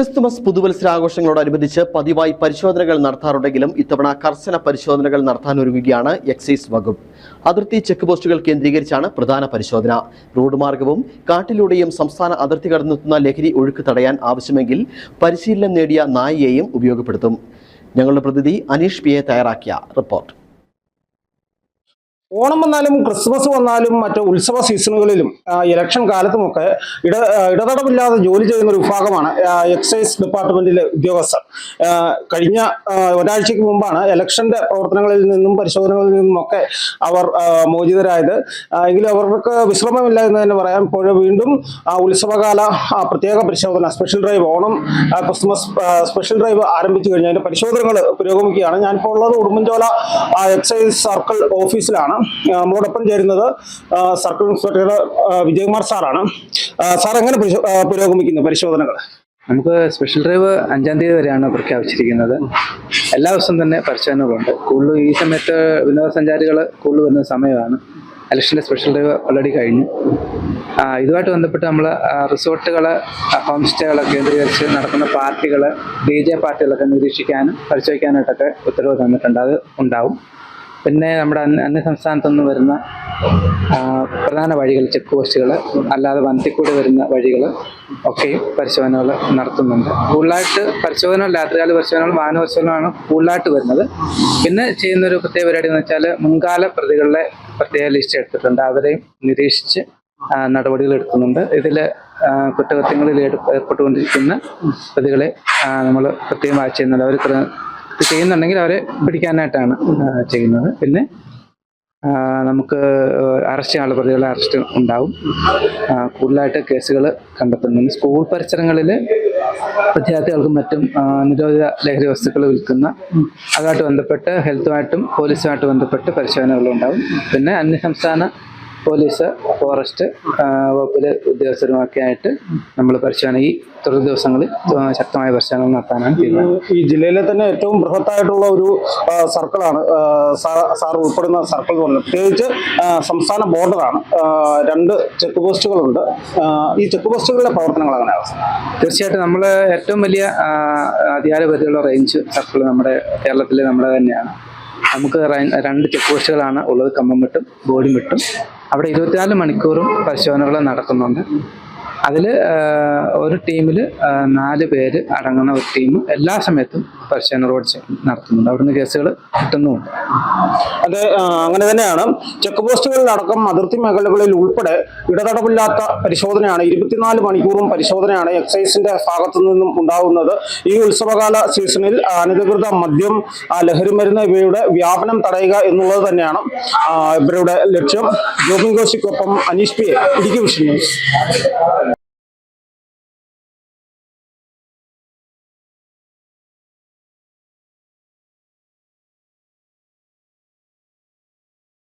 Christmas പുതുവത്സരാഘോഷങ്ങളോടനുബന്ധിച്ച് പതിവായി പരിശോധനകൾ നടത്താറുണ്ടെങ്കിലും ഇത്തവണ കർശന പരിശോധനകൾ നടത്താനൊരുങ്ങുകയാണ് എക്സൈസ് വകുപ്പ്. അതിർത്തി ചെക്ക് പോസ്റ്റുകൾ കേന്ദ്രീകരിച്ചാണ് പ്രധാന പരിശോധന. റോഡ് മാർഗവും കാട്ടിലൂടെയും സംസ്ഥാന അതിർത്തി കടന്നെത്തുന്ന ലഹരി ഒഴുക്ക് തടയാൻ ആവശ്യമെങ്കിൽ പരിശീലനം നേടിയ നായിയെയും ഉപയോഗപ്പെടുത്തും. ഞങ്ങളുടെ പ്രതിനിധി അനീഷ് പിയെ തയ്യാറാക്കിയ റിപ്പോർട്ട്. ഓണം വന്നാലും ക്രിസ്മസ് വന്നാലും മറ്റു ഉത്സവ സീസണുകളിലും ഇലക്ഷൻ കാലത്തുമൊക്കെ ഇട ഇടതടവില്ലാതെ ജോലി ചെയ്യുന്ന ഒരു വിഭാഗമാണ് എക്സൈസ് ഡിപ്പാർട്ട്മെന്റിലെ ഉദ്യോഗസ്ഥർ. കഴിഞ്ഞ ഒരാഴ്ചയ്ക്ക് മുമ്പാണ് ഇലക്ഷന്റെ പ്രവർത്തനങ്ങളിൽ നിന്നും പരിശോധനകളിൽ നിന്നുമൊക്കെ അവർ മോചിതരായത്. എങ്കിലും അവർക്ക് വിശ്രമമില്ല എന്ന് തന്നെ പറയാം. ഇപ്പോൾ വീണ്ടും ആ, ഉത്സവകാല പ്രത്യേക പരിശോധന special drive Onam Christmas special drive ആരംഭിച്ചു കഴിഞ്ഞാൽ അതിന്റെ പരിശോധനകൾ പുരോഗമിക്കുകയാണ്. ഞാനിപ്പോൾ ഉള്ളത് ഉടുമ്പൻചോല എക്സൈസ് സർക്കിൾ ഓഫീസിലാണ്. നമ്മളോടൊപ്പം ചേരുന്നത് സർക്കിൾ ഇൻസ്പെക്ടർ വിജയകുമാർ സാറാണ്. സാർ എങ്ങനെ പുരോഗമിക്കുന്നു പരിശോധനകൾ? നമുക്ക് സ്പെഷ്യൽ ഡ്രൈവ് അഞ്ചാം തീയതി വരെയാണ് പ്രഖ്യാപിച്ചിരിക്കുന്നത്. എല്ലാ ദിവസവും തന്നെ പരിശോധനകളുണ്ട് കൂടുതൽ ഈ സമയത്ത് വിനോദസഞ്ചാരികൾ കൂടുതൽ വരുന്ന സമയമാണ്. ഇലക്ഷന്റെ സ്പെഷ്യൽ ഡ്രൈവ് ഓൾറെഡി കഴിഞ്ഞു. ഇതുമായിട്ട് ബന്ധപ്പെട്ട് നമ്മൾ റിസോർട്ടുകൾ ഹോം സ്റ്റേകൾ കേന്ദ്രീകരിച്ച് നടക്കുന്ന പാർട്ടികൾ ഡി ജെ പാർട്ടികളൊക്കെ നിരീക്ഷിക്കാനും പരിശോധിക്കാനായിട്ടൊക്കെ ഉത്തരവ് തന്നിട്ടുണ്ട്. അത് ഉണ്ടാവും. പിന്നെ നമ്മുടെ അന്യ സംസ്ഥാനത്തുനിന്ന് നിന്ന് വരുന്ന പ്രധാന വഴികൾ ചെക്ക് പോസ്റ്റുകൾ അല്ലാതെ വനത്തിക്കൂടി വരുന്ന വഴികൾ ഒക്കെയും പരിശോധനകൾ നടത്തുന്നുണ്ട്. കൂടുതലായിട്ട് പരിശോധന രാത്രികാല പരിശോധനകൾ വാഹന പരിശോധനകളാണ് കൂടുതലായിട്ട് വരുന്നത്. പിന്നെ ചെയ്യുന്ന ഒരു പ്രത്യേക പരിപാടി എന്ന് വെച്ചാൽ മുൻകാല പ്രതികളുടെ പ്രത്യേക ലിസ്റ്റ് എടുത്തിട്ടുണ്ട്. അവരെയും നിരീക്ഷിച്ച് നടപടികൾ എടുക്കുന്നുണ്ട്. ഇതിൽ കുറ്റകൃത്യങ്ങളിൽ ഏർപ്പെട്ടുകൊണ്ടിരിക്കുന്ന പ്രതികളെ നമ്മൾ പ്രത്യേകമായി ചെയ്യുന്നുണ്ട് അവർ ഇത് ചെയ്യുന്നുണ്ടെങ്കിൽ അവരെ പിടിക്കാനായിട്ടാണ് ചെയ്യുന്നത്. പിന്നെ നമുക്ക് അറസ്റ്റ് ചെയ്യാനുള്ള പ്രതികളെ അറസ്റ്റ് ഉണ്ടാവും. കൂടുതലായിട്ട് കേസുകൾ കണ്ടെത്തുന്നുണ്ട്. സ്കൂൾ പരിസരങ്ങളിൽ വിദ്യാർത്ഥികൾക്കും മറ്റും നിരോധിത ലഹരി വസ്തുക്കൾ വിൽക്കുന്ന അതുമായിട്ട് ബന്ധപ്പെട്ട് ഹെൽത്തുമായിട്ടും പോലീസുമായിട്ട് ബന്ധപ്പെട്ട് പരിശോധനകളുണ്ടാവും പിന്നെ അന്യസംസ്ഥാന പോലീസ് ഫോറസ്റ്റ് വകുപ്പിലെ ഉദ്യോഗസ്ഥരുമൊക്കെ ആയിട്ട് നമ്മൾ പരിശോധന ഈ തുടർ ദിവസങ്ങളിൽ ശക്തമായ പരിശോധന നടത്താനാണ് തീരുമാനം ഈ ജില്ലയിലെ തന്നെ ഏറ്റവും ബൃഹത്തായിട്ടുള്ള ഒരു സർക്കിളാണ്. സാർ ഉൾപ്പെടുന്ന സർക്കിൾ എന്ന് പറഞ്ഞത് പ്രത്യേകിച്ച് സംസ്ഥാന ബോർഡറാണ്. രണ്ട് ചെക്ക് പോസ്റ്റുകളുണ്ട്. ഈ ചെക്ക് പോസ്റ്റുകളുടെ പ്രവർത്തനങ്ങൾ അങ്ങനെയാണ് തീർച്ചയായിട്ടും നമ്മൾ ഏറ്റവും വലിയ അധികാര പരിധിയുള്ള റേഞ്ച് സർക്കിൾ നമ്മുടെ കേരളത്തിലെ നമ്മുടെ തന്നെയാണ്. നമുക്ക് രണ്ട് ചെക്ക് പോസ്റ്റുകളാണ് ഉള്ളത്. കമ്മംമെട്ടും ബോഡിമെട്ടും അവിടെ ഇരുപത്തിനാല് മണിക്കൂറും പരിശോധനകൾ നടക്കുന്നുണ്ട്. അതിൽ ഒരു ടീമിൽ നാല് പേര് അടങ്ങുന്ന ഒരു ടീം എല്ലാ സമയത്തും പരിശോധന റോഡ് നടത്തുന്നുണ്ട്. അവിടുന്ന് കേസുകൾ കിട്ടുന്നുമുണ്ട്. അതെ അങ്ങനെ തന്നെയാണ്. ചെക്ക് പോസ്റ്റുകളിലടക്കം അതിർത്തി മേഖലകളിൽ ഉൾപ്പെടെ ഇടതടവില്ലാത്ത പരിശോധനയാണ്. ഇരുപത്തിനാല് മണിക്കൂറും പരിശോധനയാണ് എക്സൈസിന്റെ ഭാഗത്തു നിന്നും ഉണ്ടാകുന്നത് ഈ ഉത്സവകാല സീസണിൽ അനധികൃത മദ്യം ലഹരി ലഹരിമരുന്ന് ഇവയുടെ വ്യാപനം തടയുക എന്നുള്ളത് തന്നെയാണ് ഇവരുടെ ലക്ഷ്യം. Jobin ഘോഷിക്കൊപ്പം Aneesh P Idukki vision news.